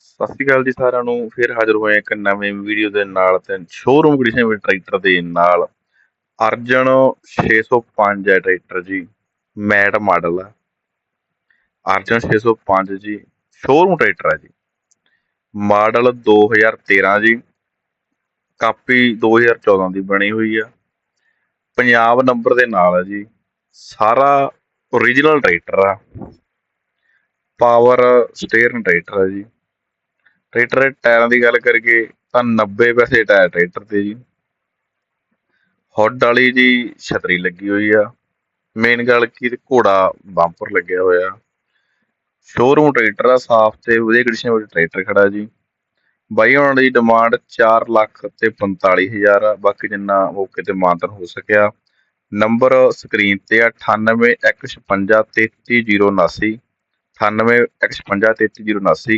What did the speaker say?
ਸਤਿ ਸ਼੍ਰੀ ਅਕਾਲ ਜੀ ਸਾਰਿਆਂ ਨੂੰ, ਫਿਰ ਹਾਜ਼ਰ ਹੋਏ ਇੱਕ ਨਵੇਂ ਵੀਡੀਓ ਦੇ ਨਾਲ ਤੇ ਸ਼ੋਰੂਮ ਕੰਡੀਸ਼ਨ ਵਿੱਚ ਟਰੈਕਟਰ ਦੇ ਨਾਲ। ਅਰਜਨ 605 ਹੈ ਟਰੈਕਟਰ ਜੀ ਮੈਟ ਮਾਡਲ ਆ ਅਰਜਨ 605 ਜੀ ਸ਼ੋਰੂਮ ਟਰੈਕਟਰ ਹੈ ਜੀ। ਮਾਡਲ 2013 ਜੀ, ਕਾਪੀ 2014 ਦੀ ਬਣੀ ਹੋਈ ਆ ਪੰਜਾਬ ਨੰਬਰ ਦੇ ਨਾਲ ਹੈ ਜੀ, ਸਾਰਾ ਓਰੀਜਨਲ ਟਰੈਕਟਰ ਆ ਪਾਵਰ ਸਟੀਅਰਿੰਗ ਟਰੈਕਟਰ ਹੈ ਜੀ। ਟਰੈਕਟਰ ਦੇ ਟਾਇਰਾਂ ਦੀ ਗੱਲ ਕਰੀਏ ਤਾਂ 90 ਪੈਸੇ ਟਾਇਰ ਟਰੈਕਟਰ ਤੇ ਜੀ। ਹੁੱਡ ਵਾਲੀ ਜੀ ਛਤਰੀ ਲੱਗੀ ਹੋਈ ਆ। ਮੇਨ ਗੱਲ ਕੀ ਘੋੜਾ ਬੰਪਰ ਲੱਗਿਆ ਹੋਇਆ। ਸ਼ੋਰੂਮ ਟਰੈਕਟਰ ਆ, ਸਾਫ਼ ਤੇ ਵਧੀਆ ਕੰਡੀਸ਼ਨ ਵਿੱਚ ਟਰੈਕਟਰ ਖੜਾ ਜੀ। ਬਾਈ, ਉਹਨਾਂ ਦੀ ਡਿਮਾਂਡ 4 ਲੱਖ ਤੇ 45000 ਆ। ਬਾਕੀ ਜਿੰਨਾ ਮੌਕੇ ਤੇ ਮਾਨਤਨ ਹੋ ਸਕਿਆ। ਨੰਬਰ ਸਕਰੀਨ ਤੇ ਆ 9815533079 9815533079